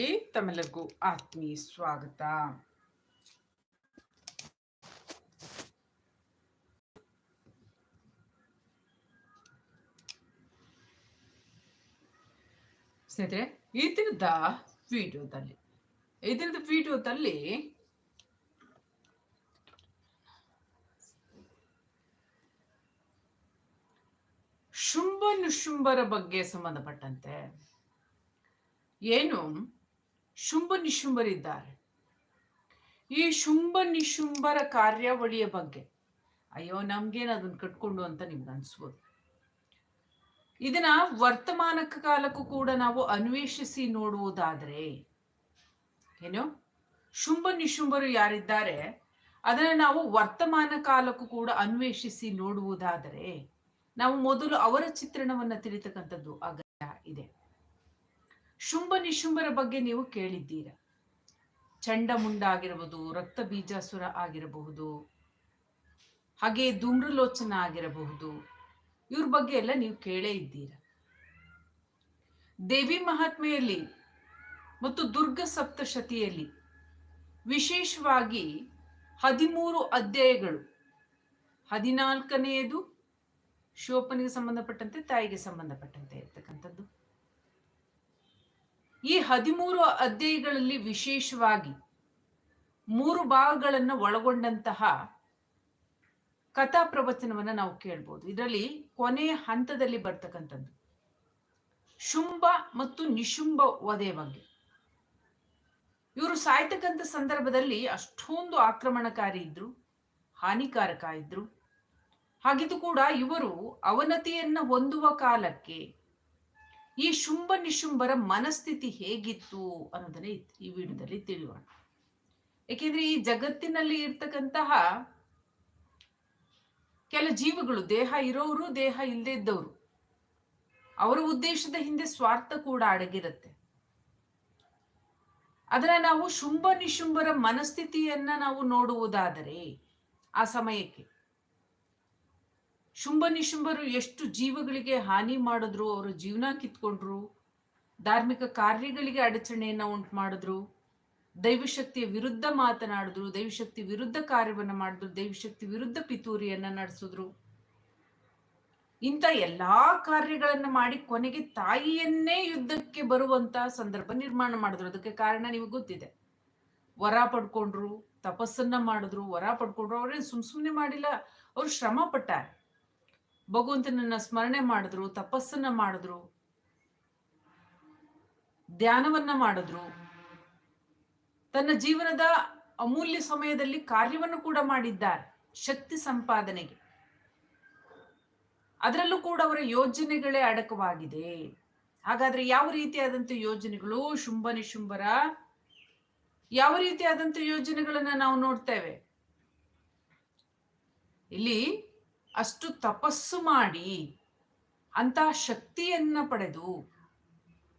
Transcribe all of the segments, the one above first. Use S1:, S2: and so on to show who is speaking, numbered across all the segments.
S1: ಚಾನಲ್ಗೆ ತಮ್ಮೆಲ್ಲರಿಗೂ ಆತ್ಮೀಯ ಸ್ವಾಗತ. ಸ್ನೇಹಿತರೆ, ಈ ದಿನದ ವಿಡಿಯೋದಲ್ಲಿ, ಈ ದಿನದ ವಿಡಿಯೋದಲ್ಲಿ ಶುಂಭ ನಿಶುಂಭರ ಬಗ್ಗೆ ಸಂಬಂಧಪಟ್ಟಂತೆ, ಏನು ಶುಂಭ ನಿಶುಂಭರಿದ್ದಾರೆ. ಈ ಶುಂಭ ನಿಶುಂಭರ ಕಾರ್ಯಾವಳಿಯ ಬಗ್ಗೆ. ಅಯ್ಯೋ, ನಮ್ಗೇನು ಅದನ್ನ ಕಟ್ಕೊಂಡು ಅಂತ ನಿಮ್ಗೆ ಅನ್ಸ್ಬೋದು. ಇದನ್ನ ವರ್ತಮಾನ ಕಾಲಕ್ಕೂ ಕೂಡ ನಾವು ಅನ್ವೇಷಿಸಿ ನೋಡುವುದಾದರೆ, ಏನು? ಶುಂಭ ನಿಶುಂಭರು ಯಾರಿದ್ದಾರೆ? ಅದನ್ನ ನಾವು ವರ್ತಮಾನ ಕಾಲಕ್ಕೂ ಕೂಡ ಅನ್ವೇಷಿಸಿ ನೋಡುವುದಾದರೆ, ನಾವು ಮೊದಲು ಅವರ ಚಿತ್ರಣವನ್ನ ತಿಳಿತಕ್ಕಂಥದ್ದು ಅಗತ್ಯ ಇದೆ. ಶುಂಭ ನಿಶುಂಭರ ಬಗ್ಗೆ ನೀವು ಕೇಳಿದ್ದೀರ? ಚಂಡಮುಂಡ ಆಗಿರಬಹುದು, ರಕ್ತ ಬೀಜಾಸುರ ಆಗಿರಬಹುದು, ಹಾಗೆ ಧೂಮ್ರಲೋಚನ ಆಗಿರಬಹುದು, ಇವ್ರ ಬಗ್ಗೆ ಎಲ್ಲ ನೀವು ಕೇಳೇ ಇದ್ದೀರ? ದೇವಿ ಮಹಾತ್ಮೆಯಲ್ಲಿ ಮತ್ತು ದುರ್ಗ ಸಪ್ತಶತಿಯಲ್ಲಿ ವಿಶೇಷವಾಗಿ ಹದಿಮೂರು ಅಧ್ಯಾಯಗಳು, ಹದಿನಾಲ್ಕನೆಯದು ಶಿವಪ್ಪನಿಗೆ ಸಂಬಂಧಪಟ್ಟಂತೆ ತಾಯಿಗೆ ಸಂಬಂಧಪಟ್ಟಂತೆ ಇರ್ತಕ್ಕಂಥದ್ದು. ಈ ಹದಿಮೂರು ಅಧ್ಯಾಯಗಳಲ್ಲಿ ವಿಶೇಷವಾಗಿ ಮೂರು ಭಾಗಗಳನ್ನು ಒಳಗೊಂಡಂತಹ ಕಥಾ ಪ್ರವಚನವನ್ನು ನಾವು ಕೇಳ್ಬೋದು. ಇದರಲ್ಲಿ ಕೊನೆಯ ಹಂತದಲ್ಲಿ ಬರ್ತಕ್ಕಂಥದ್ದು. ಶುಂಭ ಮತ್ತು ನಿಶುಂಭ ವಧೆ ಬಗ್ಗೆ. ಇವರು ಸಾಯ್ತಕ್ಕಂಥ ಸಂದರ್ಭದಲ್ಲಿ ಅಷ್ಟೊಂದು ಆಕ್ರಮಣಕಾರಿ ಇದ್ರು, ಹಾನಿಕಾರಕ ಇದ್ರು. ಹಾಗಿದ್ದು ಕೂಡ ಇವರು ಅವನತಿಯನ್ನ ಹೊಂದುವ ಕಾಲಕ್ಕೆ ಈ ಶುಂಭ ನಿಶುಂಭರ ಮನಸ್ಥಿತಿ ಹೇಗಿತ್ತು ಅನ್ನೋದನ್ನ ಈ ವಿಡಿಯೋದಲ್ಲಿ ತಿಳಿಯೋಣ. ಏಕೆಂದ್ರೆ ಈ ಜಗತ್ತಿನಲ್ಲಿ ಇರ್ತಕ್ಕಂತಹ ಕೆಲ ಜೀವಗಳು, ದೇಹ ಇರೋರು, ದೇಹ ಇಲ್ಲದೆ ಇದ್ದವರು, ಅವರ ಉದ್ದೇಶದ ಹಿಂದೆ ಸ್ವಾರ್ಥ ಕೂಡ ಅಡಗಿರುತ್ತೆ. ಅದನ್ನ ನಾವು ಶುಂಭ ನಿಶುಂಭರ ಮನಸ್ಥಿತಿಯನ್ನ ನಾವು ನೋಡುವುದಾದರೆ, ಆ ಸಮಯಕ್ಕೆ ಶುಂಭ ನಿಶುಂಭರು ಎಷ್ಟು ಜೀವಗಳಿಗೆ ಹಾನಿ ಮಾಡಿದ್ರು, ಅವರ ಜೀವನ ಕಿತ್ಕೊಂಡ್ರು, ಧಾರ್ಮಿಕ ಕಾರ್ಯಗಳಿಗೆ ಅಡಚಣೆಯನ್ನು ಉಂಟು ಮಾಡಿದ್ರು ದೈವಶಕ್ತಿಯ ವಿರುದ್ಧ ಮಾತನಾಡಿದ್ರು, ದೈವಶಕ್ತಿ ವಿರುದ್ಧ ಕಾರ್ಯವನ್ನು ಮಾಡಿದ್ರು, ದೈವಶಕ್ತಿ ವಿರುದ್ಧ ಪಿತೂರಿಯನ್ನ ನಡೆಸಿದ್ರು. ಇಂಥ ಎಲ್ಲಾ ಕಾರ್ಯಗಳನ್ನ ಮಾಡಿ ಕೊನೆಗೆ ತಾಯಿಯನ್ನೇ ಯುದ್ಧಕ್ಕೆ ಬರುವಂತ ಸಂದರ್ಭ ನಿರ್ಮಾಣ ಮಾಡಿದ್ರು. ಅದಕ್ಕೆ ಕಾರಣ ನಿಮಗೆ ಗೊತ್ತಿದೆ. ವರ ಪಡ್ಕೊಂಡ್ರು, ತಪಸ್ಸನ್ನ ಮಾಡಿದ್ರು, ವರ ಪಡ್ಕೊಂಡ್ರು, ಅವ್ರೇನು ಸುಮ್ ಮಾಡಿಲ್ಲ, ಅವ್ರು ಶ್ರಮ ಪಟ್ಟಾರೆ ಭಗವಂತನನ್ನ ಸ್ಮರಣೆ ಮಾಡಿದ್ರು, ತಪಸ್ಸನ್ನ ಮಾಡಿದ್ರು, ಧ್ಯಾನವನ್ನ ಮಾಡಿದ್ರು, ತನ್ನ ಜೀವನದ ಅಮೂಲ್ಯ ಸಮಯದಲ್ಲಿ ಕಾರ್ಯವನ್ನು ಕೂಡ ಮಾಡಿದ್ದಾರೆ ಶಕ್ತಿ ಸಂಪಾದನೆಗೆ. ಅದರಲ್ಲೂ ಕೂಡ ಅವರ ಯೋಜನೆಗಳೇ ಅಡಕವಾಗಿದೆ. ಹಾಗಾದ್ರೆ ಯಾವ ರೀತಿಯಾದಂಥ ಯೋಜನೆಗಳು? ಶುಂಭ ನಿಶುಂಭರ. ಯಾವ ರೀತಿಯಾದಂಥ ಯೋಜನೆಗಳನ್ನ ನಾವು ನೋಡ್ತೇವೆ? ಇಲ್ಲಿ ಅಷ್ಟು ತಪಸ್ಸು ಮಾಡಿ ಅಂತ ಶಕ್ತಿಯನ್ನ ಪಡೆದು,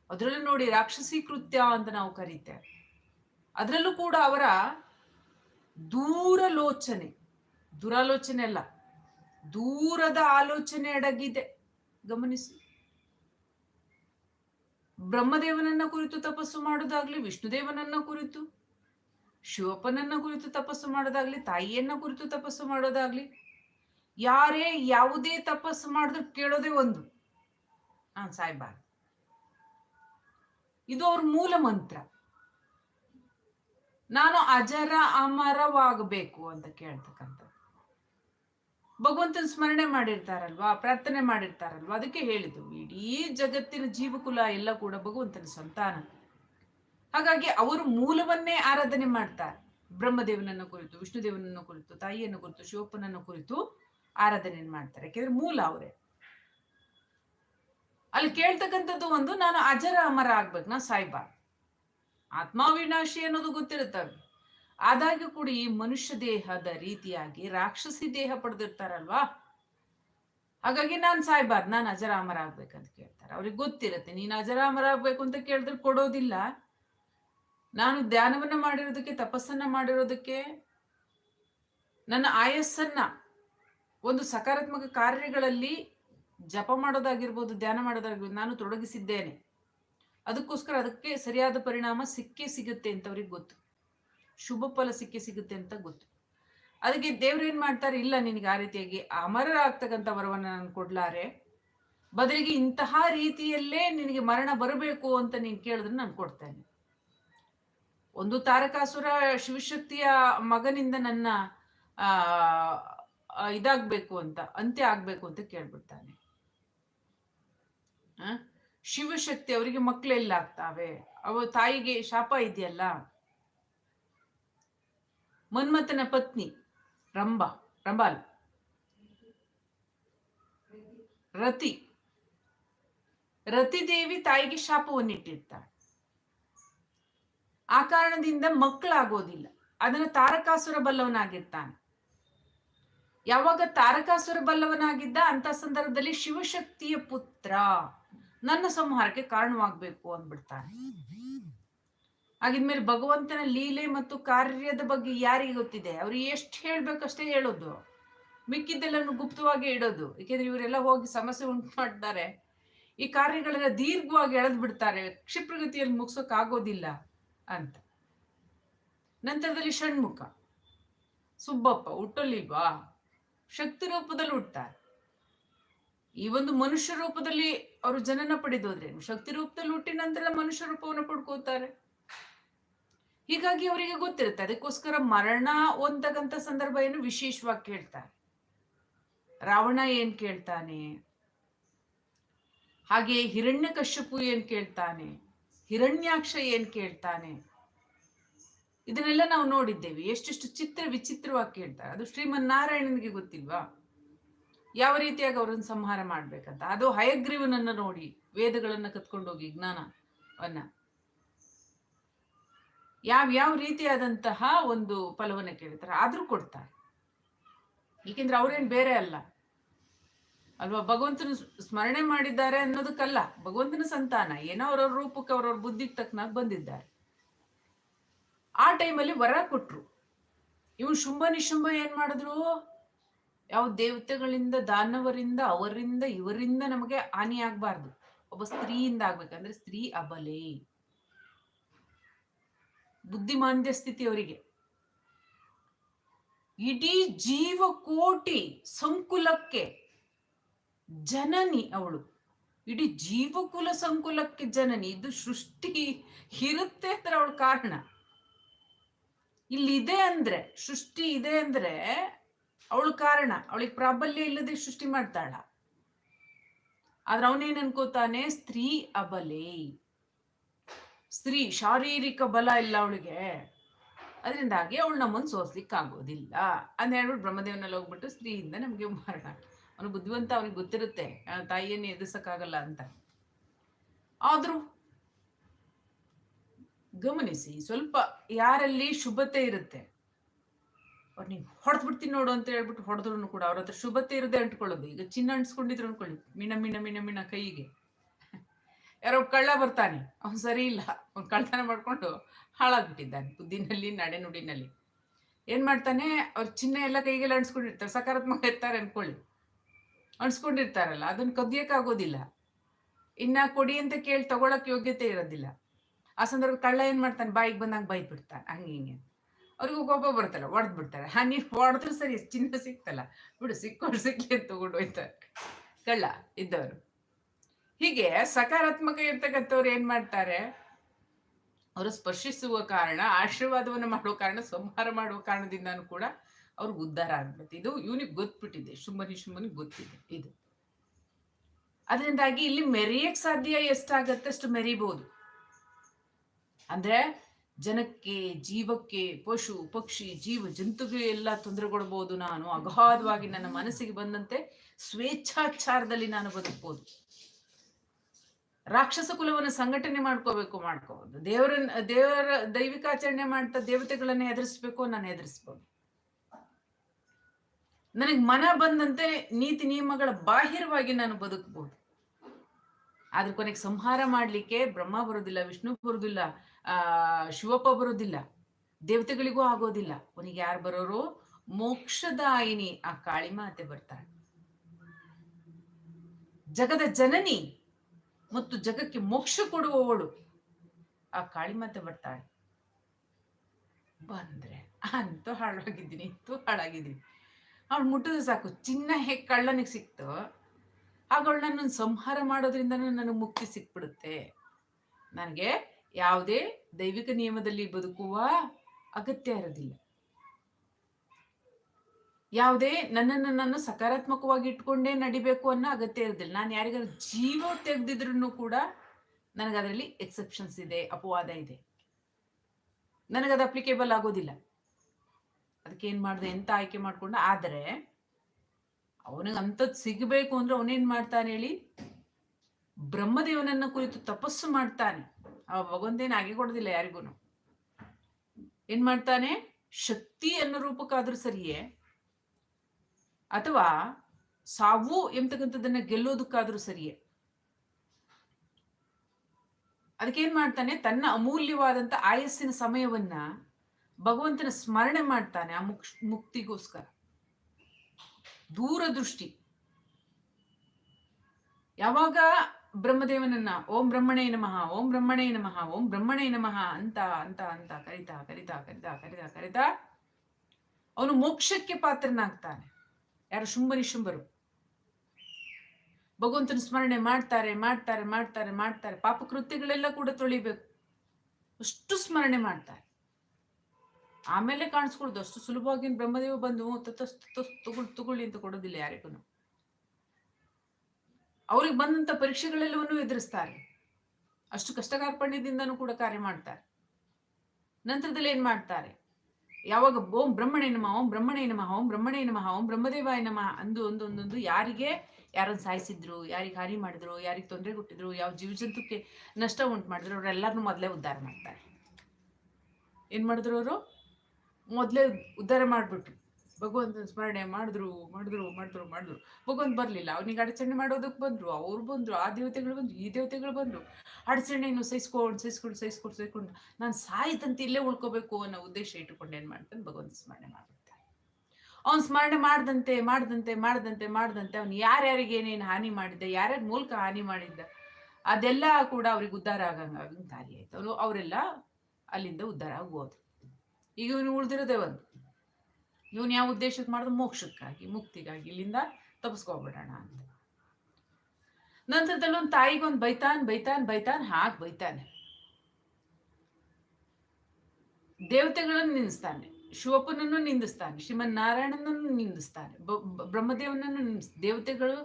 S1: ಅದರಲ್ಲೂ ನೋಡಿ ರಾಕ್ಷಸಿ ಕೃತ್ಯ ಅಂತ ನಾವು ಕರೀತೇವೆ. ಅದರಲ್ಲೂ ಕೂಡ ಅವರ ದೂರಲೋಚನೆ, ದುರಾಲೋಚನೆ ಅಲ್ಲ, ದೂರದ ಆಲೋಚನೆ ಅಡಗಿದೆ. ಗಮನಿಸಿ. ಬ್ರಹ್ಮದೇವನನ್ನ ಕುರಿತು ತಪಸ್ಸು ಮಾಡೋದಾಗ್ಲಿ, ವಿಷ್ಣುದೇವನನ್ನ ಕುರಿತು, ಶಿವಪ್ಪನನ್ನ ಕುರಿತು ತಪಸ್ಸು ಮಾಡೋದಾಗ್ಲಿ, ತಾಯಿಯನ್ನ ಕುರಿತು ತಪಸ್ಸು ಮಾಡೋದಾಗ್ಲಿ ಯಾರೇ ಯಾವುದೇ ತಪಸ್ಸು ಮಾಡಿದ್ರು ಕೇಳೋದೇ ಒಂದು. ನಾನು ಸಾಯ್ಬಾರ್ದು. ಇದು ಅವ್ರ ಮೂಲ ಮಂತ್ರ. ನಾನು ಅಜರ ಅಮರವಾಗಬೇಕು ಅಂತ ಕೇಳ್ತಕ್ಕಂಥ ಭಗವಂತನ ಸ್ಮರಣೆ ಮಾಡಿರ್ತಾರಲ್ವಾ, ಪ್ರಾರ್ಥನೆ ಮಾಡಿರ್ತಾರಲ್ವಾ, ಅದಕ್ಕೆ ಹೇಳಿದ್ದು. ಇಡೀ ಜಗತ್ತಿನ ಜೀವಕುಲ ಎಲ್ಲ ಕೂಡ ಭಗವಂತನ ಸಂತಾನ. ಹಾಗಾಗಿ ಅವರು ಮೂಲವನ್ನೇ ಆರಾಧನೆ ಮಾಡ್ತಾರೆ. ಬ್ರಹ್ಮದೇವನನ್ನ ಕುರಿತು, ವಿಷ್ಣುದೇವನನ್ನ ಕುರಿತು, ತಾಯಿಯನ್ನು ಕುರಿತು, ಶಿವಪ್ಪನನ್ನು ಕುರಿತು. ಆರಾಧನೆ ಮಾಡ್ತಾರೆ. ಯಾಕೆಂದ್ರೆ ಮೂಲ ಅವರೇ. ಅಲ್ಲಿ ಕೇಳ್ತಕ್ಕಂಥದ್ದು ಒಂದು ನಾನು ಅಜರ ಅಮರ ಆಗ್ಬೇಕು ನಾ ಸಾಯ್ಬಾರ್ದು ಆತ್ಮಾವಿನಾಶಿ ಅನ್ನೋದು ಗೊತ್ತಿರುತ್ತವೆ ಆದಾಗ್ಯೂ ಕೂಡ ಈ ಮನುಷ್ಯ ದೇಹದ ರೀತಿಯಾಗಿ ರಾಕ್ಷಸಿ ದೇಹ ಪಡೆದಿರ್ತಾರಲ್ವಾ? ಹಾಗಾಗಿ ನಾನು ಸಾಯ್ಬಾರ್ದು ನಾನು ಅಜರಾಮರ ಆಗ್ಬೇಕಂತ ಕೇಳ್ತಾರೆ. ಅವ್ರಿಗೆ ಗೊತ್ತಿರುತ್ತೆ, ನೀನು ಅಜರಾಮರ ಆಗ್ಬೇಕು ಅಂತ ಕೇಳಿದ್ರೆ ಕೊಡೋದಿಲ್ಲ. ನಾನು ಧ್ಯಾನವನ್ನ ಮಾಡಿರೋದಕ್ಕೆ, ತಪಸ್ಸನ್ನ ಮಾಡಿರೋದಕ್ಕೆ, ನನ್ನ ಆಯಸ್ಸನ್ನ ಒಂದು ಸಕಾರಾತ್ಮಕ ಕಾರ್ಯಗಳಲ್ಲಿ ಜಪ ಮಾಡೋದಾಗಿರ್ಬೋದು, ಧ್ಯಾನ ಮಾಡೋದಾಗಿರ್ಬೋದು ನಾನು ತೊಡಗಿಸಿದ್ದೇನೆ. ಅದಕ್ಕೋಸ್ಕರ ಅದಕ್ಕೆ ಸರಿಯಾದ ಪರಿಣಾಮ ಸಿಕ್ಕೇ ಸಿಗುತ್ತೆ ಅಂತ ಅವ್ರಿಗೆ ಗೊತ್ತು. ಶುಭ ಫಲ ಸಿಕ್ಕೇ ಸಿಗುತ್ತೆ ಅಂತ ಗೊತ್ತು. ಅದಕ್ಕೆ ದೇವ್ರು ಏನ್ ಮಾಡ್ತಾರೆ, ಇಲ್ಲ ನಿನಗೆ ಆ ರೀತಿಯಾಗಿ ಅಮರರಾಗ್ತಕ್ಕಂಥ ವರವನ್ನು ನಾನು ಕೊಡ್ಲಾರೆ, ಬದಲಿಗೆ ಇಂತಹ ರೀತಿಯಲ್ಲೇ ನಿನಗೆ ಮರಣ ಬರಬೇಕು ಅಂತ ನೀನು ಕೇಳಿದ್ರೆ ನಾನು ಕೊಡ್ತೇನೆ. ಒಂದು ತಾರಕಾಸುರ ಶಿವಶಕ್ತಿಯ ಮಗನಿಂದ ನನ್ನ ಇದಾಗ್ಬೇಕು ಅಂತ, ಅಂತ್ಯ ಆಗ್ಬೇಕು ಅಂತ ಕೇಳ್ಬಿಡ್ತಾನೆ. ಶಿವಶಕ್ತಿ ಅವರಿಗೆ ಮಕ್ಕಳೆಲ್ಲ ಆಗ್ತಾವೆ ಅವ ತಾಯಿಗೆ ಶಾಪ ಇದೆಯಲ್ಲ? ಮನ್ಮಥನ ಪತ್ನಿ, ರಂಭ ರಂಬಾಲ್ ರತಿ. ರತಿದೇವಿ ತಾಯಿಗೆ ಶಾಪವನ್ನಿಟ್ಟಿರ್ತಾಳೆ. ಆ ಕಾರಣದಿಂದ ಮಕ್ಕಳಾಗೋದಿಲ್ಲ ಅದನ್ನ ತಾರಕಾಸುರ ಬಲ್ಲವನಾಗಿರ್ತಾನೆ. ಯಾವಾಗ ತಾರಕಾಸುರ ಬಲ್ಲವನಾಗಿದ್ದ ಅಂತ ಸಂದರ್ಭದಲ್ಲಿ ಶಿವಶಕ್ತಿಯ ಪುತ್ರ ನನ್ನ ಸಂಹಾರಕ್ಕೆ ಕಾರಣವಾಗಬೇಕು ಅಂದ್ಬಿಡ್ತಾನೆ. ಆಗಿದ್ಮೇಲೆ ಭಗವಂತನ ಲೀಲೆ ಮತ್ತು ಕಾರ್ಯದ ಬಗ್ಗೆ ಯಾರಿಗೆ ಗೊತ್ತಿದೆ? ಅವ್ರಿಗೆ ಎಷ್ಟು ಹೇಳ್ಬೇಕಷ್ಟೇ ಹೇಳೋದು. ಮಿಕ್ಕಿದ್ದೆಲ್ಲನ್ನು ಗುಪ್ತವಾಗಿ ಇಡೋದು. ಏಕೆಂದ್ರೆ ಇವರೆಲ್ಲ ಹೋಗಿ ಸಮಸ್ಯೆ ಉಂಟು ಮಾಡ್ತಾರೆ. ಈ ಕಾರ್ಯಗಳನ್ನ ದೀರ್ಘವಾಗಿ ಎಳೆದು ಬಿಡ್ತಾರೆ. ಕ್ಷಿಪ್ರಗತಿಯಲ್ಲಿ ಮುಗಿಸೋಕ್ ಆಗೋದಿಲ್ಲ ಅಂತ. ನಂತರದಲ್ಲಿ ಷಣ್ಮುಖ. ಸುಬ್ಬಪ್ಪ ಹುಟ್ಟಲಿಲ್ವಾ ಶಕ್ತಿ ರೂಪದಲ್ಲಿ ಹುಟ್ಟುತ್ತಾರೆ ಈ ಒಂದು ಮನುಷ್ಯ ರೂಪದಲ್ಲಿ ಅವರು ಜನನ ಪಡೆದೋದ್ರೆ ಶಕ್ತಿ ರೂಪದಲ್ಲಿ ಹುಟ್ಟಿ ನಂತರ ಮನುಷ್ಯ ರೂಪವನ್ನು ಪಡ್ಕೋತಾರೆ. ಹೀಗಾಗಿ ಅವರಿಗೆ ಗೊತ್ತಿರುತ್ತೆ. ಅದಕ್ಕೋಸ್ಕರ ಮರಣ ಹೊಂದಕ್ಕಂಥ ಸಂದರ್ಭ ಏನು ವಿಶೇಷವಾಗಿ ಕೇಳ್ತಾರೆ. ರಾವಣ ಏನ್ ಕೇಳ್ತಾನೆ? ಹಾಗೆ ಹಿರಣ್ಯ ಕಶ್ಯಪು ಏನ್ ಕೇಳ್ತಾನೆ? ಹಿರಣ್ಯಾಕ್ಷ ಏನ್ ಕೇಳ್ತಾನೆ? ಇದನ್ನೆಲ್ಲ ನಾವು ನೋಡಿದ್ದೇವೆ. ಎಷ್ಟೆಷ್ಟು ಚಿತ್ರ ವಿಚಿತ್ರವಾಗಿ ಕೇಳ್ತಾರೆ. ಅದು ಶ್ರೀಮನ್ ನಾರಾಯಣನಿಗೆ ಗೊತ್ತಿಲ್ವಾ? ಯಾವ ರೀತಿಯಾಗಿ ಅವರನ್ನು ಸಂಹಾರ ಮಾಡ್ಬೇಕಂತ. ಅದು ಹಯಗ್ರೀವನನ್ನ ನೋಡಿ, ವೇದಗಳನ್ನ ಕತ್ಕೊಂಡೋಗಿ, ಜ್ಞಾನವನ್ನ. ಯಾವ ಯಾವ ರೀತಿಯಾದಂತಹ ಒಂದು ಫಲವನ್ನ ಕೇಳ್ತಾರೆ. ಆದ್ರೂ ಕೊಡ್ತಾರೆ. ಏಕೆಂದ್ರೆ ಅವ್ರೇನ್ ಬೇರೆ ಅಲ್ಲ. ಅಲ್ವಾ? ಭಗವಂತನ ಸ್ಮರಣೆ ಮಾಡಿದ್ದಾರೆ ಅನ್ನೋದಕ್ಕಲ್ಲ. ಭಗವಂತನ ಸಂತಾನ. ಏನೋ ಅವ್ರವ್ರ ರೂಪಕ್ಕೆ ಅವ್ರವ್ರ ಬುದ್ಧಿಗೆ ತಕ್ಕನಾಗಿ ಬಂದಿದ್ದಾರೆ. ಆ ಟೈಮಲ್ಲಿ ವರ ಕೊಟ್ರು. ಇವ್ ಶುಂಭ ನಿಶುಂಭ ಏನ್ ಮಾಡಿದ್ರು? ಯಾವ ದೇವತೆಗಳಿಂದ, ದಾನವರಿಂದ, ಅವರಿಂದ, ಇವರಿಂದ ನಮಗೆ ಹಾನಿ ಆಗ್ಬಾರ್ದು. ಒಬ್ಬ ಸ್ತ್ರೀಯಿಂದ ಆಗ್ಬೇಕಂದ್ರೆ ಸ್ತ್ರೀ ಅಬಲೆ. ಬುದ್ಧಿಮಾಂದ್ಯ ಸ್ಥಿತಿ ಅವರಿಗೆ. ಇಡೀ ಜೀವಕೋಟಿ ಸಂಕುಲಕ್ಕೆ ಜನನಿ ಅವಳು. ಇಡೀ ಜೀವಕುಲ ಸಂಕುಲಕ್ಕೆ ಜನನಿ. ಇದು ಸೃಷ್ಟಿ ಇರುತ್ತೆ ಅಂದ್ರೆ ಅವಳ ಕಾರಣ. ಇಲ್ಲಿ ಇದೆ ಅಂದ್ರೆ, ಸೃಷ್ಟಿ ಇದೆ ಅಂದ್ರೆ ಅವಳು ಕಾರಣ. ಅವಳಿಗೆ ಪ್ರಾಬಲ್ಯ ಇಲ್ಲದೆ ಸೃಷ್ಟಿ ಮಾಡ್ತಾಳ. ಆದ್ರೆ ಅವನೇನ್ ಅನ್ಕೋತಾನೆ? ಸ್ತ್ರೀ ಅಬಲೆ. ಸ್ತ್ರೀ, ಶಾರೀರಿಕ ಬಲ ಇಲ್ಲ ಅವಳಿಗೆ. ಅದರಿಂದಾಗಿ ಅವಳು ನಮ್ಮನ್ನು ಸೋಸ್ಲಿಕ್ಕೆ ಆಗೋದಿಲ್ಲ ಅಂತ ಹೇಳ್ಬಿಟ್ಟು ಬ್ರಹ್ಮದೇವನಲ್ಲಿ ಹೋಗ್ಬಿಟ್ಟು ಸ್ತ್ರೀಯಿಂದ ನಮಗೆ ಮರಣ. ಅವನು ಬುದ್ಧಿವಂತ, ಅವನಿಗೆ ಗೊತ್ತಿರುತ್ತೆ. ತಾಯಿಯನ್ನು ಎದುರಿಸಕ್ಕಾಗಲ್ಲ ಅಂತ. ಆದ್ರೂ ಗಮನಿಸಿ, ಸ್ವಲ್ಪ ಯಾರಲ್ಲಿ ಶುಭತೆ ಇರುತ್ತೆ. ಅವ್ರು ನೀವು ಹೊಡೆದ್ ಬಿಡ್ತೀನಿ ನೋಡು ಅಂತ ಹೇಳ್ಬಿಟ್ಟು ಹೊಡೆದ್ರು ಕೂಡ ಅವ್ರ ಹತ್ರ ಶುಭತೆ ಇರದೆ ಅಂಟ್ಕೊಳ್ಳೋದು. ಈಗ ಚಿನ್ನ ಅಂಟ್ಸ್ಕೊಂಡಿದ್ರು ಅನ್ಕೊಳ್ಳಿ. ಮಿಣ ಮಿಣ ಮಿಣ ಮಿಣ ಕೈಗೆ. ಯಾರೋ ಕಳ್ಳ ಬರ್ತಾನೆ. ಅವನು ಸರಿ ಇಲ್ಲ. ಅವ್ನು ಕಳ್ಳತನ ಮಾಡ್ಕೊಂಡು ಹಾಳಾಗ್ಬಿಟ್ಟಿದ್ದಾನೆ ಬುದ್ಧಿನಲ್ಲಿ, ನಡೆನುಡಿನಲ್ಲಿ. ಏನ್ ಮಾಡ್ತಾನೆ? ಅವ್ರ ಚಿನ್ನ ಎಲ್ಲ ಕೈಗೆಲ್ಲ ಅಣಿಸ್ಕೊಂಡಿರ್ತಾರೆ ಸಕಾರಾತ್ಮಕ ಇರ್ತಾರೆ ಅನ್ಕೊಳ್ಳಿ. ಅಣಿಸ್ಕೊಂಡಿರ್ತಾರಲ್ಲ ಅದನ್ನ ಕದಿಯಕ್ಕಾಗೋದಿಲ್ಲ. ಇನ್ನ ಕೊಡಿ ಅಂತ ಕೇಳಿ ತಗೊಳಕ್ ಯೋಗ್ಯತೆ ಇರೋದಿಲ್ಲ. ಆ ಸಂದರ್ಭ ಕಳ್ಳ ಏನ್ ಮಾಡ್ತಾನೆ? ಬಾಯಿಗೆ ಬಂದಂಗೆ ಬೈದ್ ಬಿಡ್ತಾನೆ ಹಂಗೆ ಹಿಂಗೆ. ಅವ್ರಿಗೂ ಕೋಪ ಬರ್ತಲ್ಲ ಹೊಡೆದ್ ಬಿಡ್ತಾರೆ. ಹಾ, ನೀನ್ ಹೊಡೆದ್ರು ಸರಿ, ಚಿನ್ನ ಸಿಕ್ತಲ್ಲ. ಬಿಡು, ಸಿಕ್ಕೋರು ಸಿಕ್ಲಿ ಅಂತ ತಗೊಂಡು ಕಳ್ಳ, ಇದ್ದವರು. ಹೀಗೆ ಸಕಾರಾತ್ಮಕ ಇರ್ತಕ್ಕಂಥವ್ರು ಏನ್ ಮಾಡ್ತಾರೆ? ಅವರು ಸ್ಪರ್ಶಿಸುವ ಕಾರಣ, ಆಶೀರ್ವಾದವನ್ನು ಮಾಡುವ ಕಾರಣ, ಸಂಹಾರ ಮಾಡುವ ಕಾರಣದಿಂದನೂ ಕೂಡ ಅವ್ರಿಗೆ ಉದ್ಧಾರ ಆಗ್ಬಿಡುತ್ತೆ. ಇದು ಇವನಿಗೆ ಗೊತ್ಬಿಟ್ಟಿದೆ. ಶುಂಭನಿ, ಶುಂಭನಿಗೆ ಗೊತ್ತಿದೆ ಇದು. ಅದರಿಂದಾಗಿ ಇಲ್ಲಿ ಮೆರೆಯಕ್ ಸಾಧ್ಯ ಎಷ್ಟಾಗತ್ತೆ ಅಷ್ಟು ಮೆರಿಬಹುದು ಅಂದ್ರೆ ಜನಕ್ಕೆ ಜೀವಕ್ಕೆ ಪಶು ಪಕ್ಷಿ ಜೀವ ಜಂತುಗಳೆಲ್ಲ ಎಲ್ಲ ತೊಂದರೆ ಕೊಡಬಹುದು ನಾನು. ಅಗಾಧವಾಗಿ ನನ್ನ ಮನಸ್ಸಿಗೆ ಬಂದಂತೆ ಸ್ವೇಚ್ಛಾಚಾರದಲ್ಲಿ ನಾನು ಬದುಕ್ಬೋದು. ರಾಕ್ಷಸ ಕುಲವನ್ನು ಸಂಘಟನೆ ಮಾಡ್ಕೋಬೇಕು ಮಾಡ್ಕೋಬಹುದು ದೇವರ ದೇವರ ದೈವಿಕಾಚರಣೆ ಮಾಡ್ತಾ ದೇವತೆಗಳನ್ನ ಎದುರಿಸ್ಬೇಕು ನಾನು ಎದುರಿಸ್ಬೋದು. ನನಗೆ ಮನ ಬಂದಂತೆ ನೀತಿ ನಿಯಮಗಳ ಬಾಹಿರವಾಗಿ ನಾನು ಬದುಕಬಹುದು ಆದ್ರೆ ಕೊನೆಗೆ ಸಂಹಾರ ಮಾಡ್ಲಿಕ್ಕೆ ಬ್ರಹ್ಮ ಬರೋದಿಲ್ಲ, ವಿಷ್ಣು ಬರೋದಿಲ್ಲ, ಆ, ಶಿವಪ್ಪ ಬರೋದಿಲ್ಲ, ದೇವತೆಗಳಿಗೂ ಆಗೋದಿಲ್ಲ. ಅವನಿಗೆ ಯಾರು ಬರೋರು? ಮೋಕ್ಷದಾಯಿನಿ ಆ ಕಾಳಿ ಮಾತೆ ಬರ್ತಾಳೆ ಜಗದ ಜನನಿ ಮತ್ತು ಜಗಕ್ಕೆ ಮೋಕ್ಷ ಕೊಡುವವಳು ಆ ಕಾಳಿಮಾತೆ ಬರ್ತಾಳೆ. ಬಂದ್ರೆ ಅಂತೂ ಹಾಳಾಗಿದ್ದೀನಿ ಇಂತೂ ಹಾಳಾಗಿದ್ದೀನಿ. ಅವಳು ಮುಟ್ಟಿದ್ರೆ ಸಾಕು, ಚಿನ್ನ ಹೇಗೆ ಕಳ್ಳನಿಗೆ ಸಿಕ್ತು ನನ್ನನ್ನು ಸಂಹಾರ ಮಾಡೋದ್ರಿಂದ ನನಗೆ ಮುಕ್ತಿ ಸಿಕ್ಬಿಡುತ್ತೆ. ನನಗೆ ಯಾವುದೇ ದೈವಿಕ ನಿಯಮದಲ್ಲಿ ಬದುಕುವ ಅಗತ್ಯ ಇರೋದಿಲ್ಲ. ಯಾವುದೇ ನನ್ನನ್ನು ನಾನು ಸಕಾರಾತ್ಮಕವಾಗಿ ಇಟ್ಕೊಂಡೇ ನಡಿಬೇಕು ಅನ್ನೋ ಅಗತ್ಯ ಇರೋದಿಲ್ಲ. ನಾನು ಯಾರಿಗಾದ್ರು ಜೀವ ತೆಗೆದಿದ್ರು ಕೂಡ ನನಗದರಲ್ಲಿ ಎಕ್ಸೆಪ್ಷನ್ಸ್ ಇದೆ, ಅಪವಾದ ಇದೆ. ನನಗದು ಅಪ್ಲಿಕೇಬಲ್ ಆಗೋದಿಲ್ಲ. ಅದಕ್ಕೆ ಏನು ಮಾಡಿದೆ, ಎಂತ ಆಯ್ಕೆ ಮಾಡಿಕೊಂಡು, ಆದರೆ ಅವನಿಗೆ ಅಂಥದ್ದು ಸಿಗಬೇಕು ಅಂದ್ರೆ ಅವನೇನ್ ಮಾಡ್ತಾನೆ ಹೇಳಿ? ಬ್ರಹ್ಮದೇವನನ್ನ ಕುರಿತು ತಪಸ್ಸು ಮಾಡ್ತಾನೆ. ಆ ಭಗವಂತೇನು ಆಗಿ ಕೊಡೋದಿಲ್ಲ ಯಾರಿಗೂ ಏನ್ ಮಾಡ್ತಾನೆ? ಶಕ್ತಿ ಅನ್ನೋ ರೂಪಕ್ಕಾದ್ರೂ ಸರಿಯೇ, ಅಥವಾ ಸಾವು ಎಂತಕ್ಕಂಥದ್ದನ್ನ ಗೆಲ್ಲೋದಕ್ಕಾದ್ರೂ ಸರಿಯೇ. ಅದಕ್ಕೇನ್ ಮಾಡ್ತಾನೆ? ತನ್ನ ಅಮೂಲ್ಯವಾದಂತ ಆಯಸ್ಸಿನ ಸಮಯವನ್ನ ಭಗವಂತನ ಸ್ಮರಣೆ ಮಾಡ್ತಾನೆ ಆ ಮುಕ್, ಮುಕ್ತಿಗೋಸ್ಕರ. ದೂರದೃಷ್ಟಿ. ಯಾವಾಗ ಬ್ರಹ್ಮದೇವನನ್ನ ಓಂ ಬ್ರಹ್ಮಣೇ ನಮಃ, ಓಂ ಬ್ರಹ್ಮಣೇ ನಮಃ, ಓಂ ಬ್ರಹ್ಮಣೇ ನಮಃ ಅಂತ ಅಂತ ಅಂತ ಕರಿತಾ ಕರಿತಾ ಕರಿತಾ ಕರಿತಾ ಕರಿತಾ ಅವನು ಮೋಕ್ಷಕ್ಕೆ ಪಾತ್ರನಾಗ್ತಾನೆ. ಯಾರು? ಶುಂಭರಿ ಶುಂಭರು. ಭಗವಂತನ ಸ್ಮರಣೆ ಮಾಡ್ತಾರೆ ಮಾಡ್ತಾರೆ ಮಾಡ್ತಾರೆ ಮಾಡ್ತಾರೆ. ಪಾಪ ಕೃತ್ಯಗಳೆಲ್ಲ ಕೂಡ ತೊಳಿಬೇಕು. ಅಷ್ಟು ಸ್ಮರಣೆ ಮಾಡ್ತಾರೆ. ಆಮೇಲೆ ಕಾಣಿಸ್ಕೊಳ್ದು ಅಷ್ಟು ಸುಲಭವಾಗಿ ಬ್ರಹ್ಮದೇವ ಬಂದು ತುಗುಳ್, ತಗೊಳ್ಳಿ ಅಂತ ಕೊಡೋದಿಲ್ಲ ಯಾರಿಗೂ ಅವ್ರಿಗೆ ಬಂದಂತ ಪರೀಕ್ಷೆಗಳೆಲ್ಲವನ್ನೂ ಎದುರಿಸ್ತಾರೆ. ಅಷ್ಟು ಕಷ್ಟಕಾರ್ಪಣ್ಯದಿಂದನೂ ಕೂಡ ಕಾರ್ಯ ಮಾಡ್ತಾರೆ. ನಂತರದಲ್ಲಿ ಏನ್ ಮಾಡ್ತಾರೆ? ಯಾವಾಗ ಓಂ ಬ್ರಹ್ಮಣೇ ನಮಃ, ಓಂ ಬ್ರಹ್ಮಣೇ ನಮಃ, ಓಂ ಬ್ರಹ್ಮಣೇ ನಮಃ, ಓಂ ಬ್ರಹ್ಮದೇವಾಯ ನಮಃ ಅಂದು ಒಂದು ಒಂದೊಂದು ಯಾರಿಗೆ ಯಾರನ್ನು ಸಾಯಿಸಿದ್ರು, ಯಾರಿಗೆ ಹಾನಿ ಮಾಡಿದ್ರು, ಯಾರಿಗೆ ತೊಂದರೆ ಕೊಟ್ಟಿದ್ರು, ಯಾವ ಜೀವ ಜಂತುಕ್ಕೆ ನಷ್ಟ ಉಂಟು ಮಾಡಿದ್ರು, ಅವರೆಲ್ಲರನ್ನೂ ಮೊದಲೇ ಉದ್ಧಾರ ಮಾಡ್ತಾರೆ. ಏನ್ ಮಾಡಿದ್ರು ಅವರು? ಮೊದಲೇ ಉದ್ಧಾರ ಮಾಡಿಬಿಟ್ರು. ಭಗವಂತನ ಸ್ಮರಣೆ ಮಾಡಿದ್ರು ಮಾಡಿದ್ರು ಮಾಡಿದ್ರು ಮಾಡಿದ್ರು. ಭಗವಂತ ಬರಲಿಲ್ಲ. ಅವನಿಗೆ ಅಡಚಣೆ ಮಾಡೋದಕ್ಕೆ ಬಂದರು, ಅವ್ರು ಬಂದರು, ಆ ದೇವತೆಗಳು ಬಂದರು, ಈ ದೇವತೆಗಳು ಬಂದರು. ಅಡಚಣೆಯನ್ನು ಸಹಿಸ್ಕೊಂಡು ಸಹಿಸ್ಕೊಂಡು ಸಹಿಸ್ಕೊಂಡು ಸಹಿಸ್ಕೊಂಡು ನಾನು ಸಾಯ್ತಂತ ಇಲ್ಲೇ ಉಳ್ಕೋಬೇಕು ಅನ್ನೋ ಉದ್ದೇಶ ಇಟ್ಟುಕೊಂಡು ಏನು ಮಾಡ್ತಾನೆ? ಭಗವಂತ ಸ್ಮರಣೆ ಮಾಡ್ಬಿಡ್ತಾನೆ. ಅವ್ನು ಸ್ಮರಣೆ ಮಾಡ್ದಂತೆ ಮಾಡ್ದಂತೆ ಮಾಡ್ದಂತೆ ಮಾಡ್ದಂತೆ ಅವನು ಯಾರ್ಯಾರಿಗೆ ಏನೇನು ಹಾನಿ ಮಾಡಿದ್ದ, ಯಾರ್ಯಾರ ಮೂಲಕ ಹಾನಿ ಮಾಡಿದ್ದ, ಅದೆಲ್ಲ ಕೂಡ ಅವ್ರಿಗೆ ಉದ್ಧಾರ ಆಗಂಗ ದಾರಿ ಆಯ್ತು. ಅವರು ಅವರೆಲ್ಲ ಅಲ್ಲಿಂದ ಉದ್ಧಾರ ಆಗ್ಬೋದು ಈಗ ಇವನು ಉಳಿದಿರೋದೇ ಒಂದು. ಇವನು ಯಾವ ಉದ್ದೇಶಕ್ಕೆ ಮಾಡಿದ್ರು ಮೋಕ್ಷಕ್ಕಾಗಿ, ಮುಕ್ತಿಗಾಗಿ ಇಲ್ಲಿಂದ ತಪ್ಪಿಸ್ಕೊಬಿಡೋಣ ಅಂತ. ನಂತರದಲ್ಲಿ ಒಂದು ತಾಯಿಗೆ ಒಂದು ಬೈತಾನ್ ಬೈತಾನ್ ಬೈತಾನ್, ಹಾಗೆ ಬೈತಾನೆ. ದೇವತೆಗಳನ್ನು ನಿಂದಿಸ್ತಾನೆ, ಶಿವಪ್ಪನನ್ನು ನಿಂದಿಸ್ತಾನೆ ಶ್ರೀಮನ್ ನಾರಾಯಣನನ್ನು ನಿಂದಿಸ್ತಾನೆ ಬ್ರಹ್ಮದೇವನನ್ನು ನಿಂದಿಸ್ ದೇವತೆಗಳು,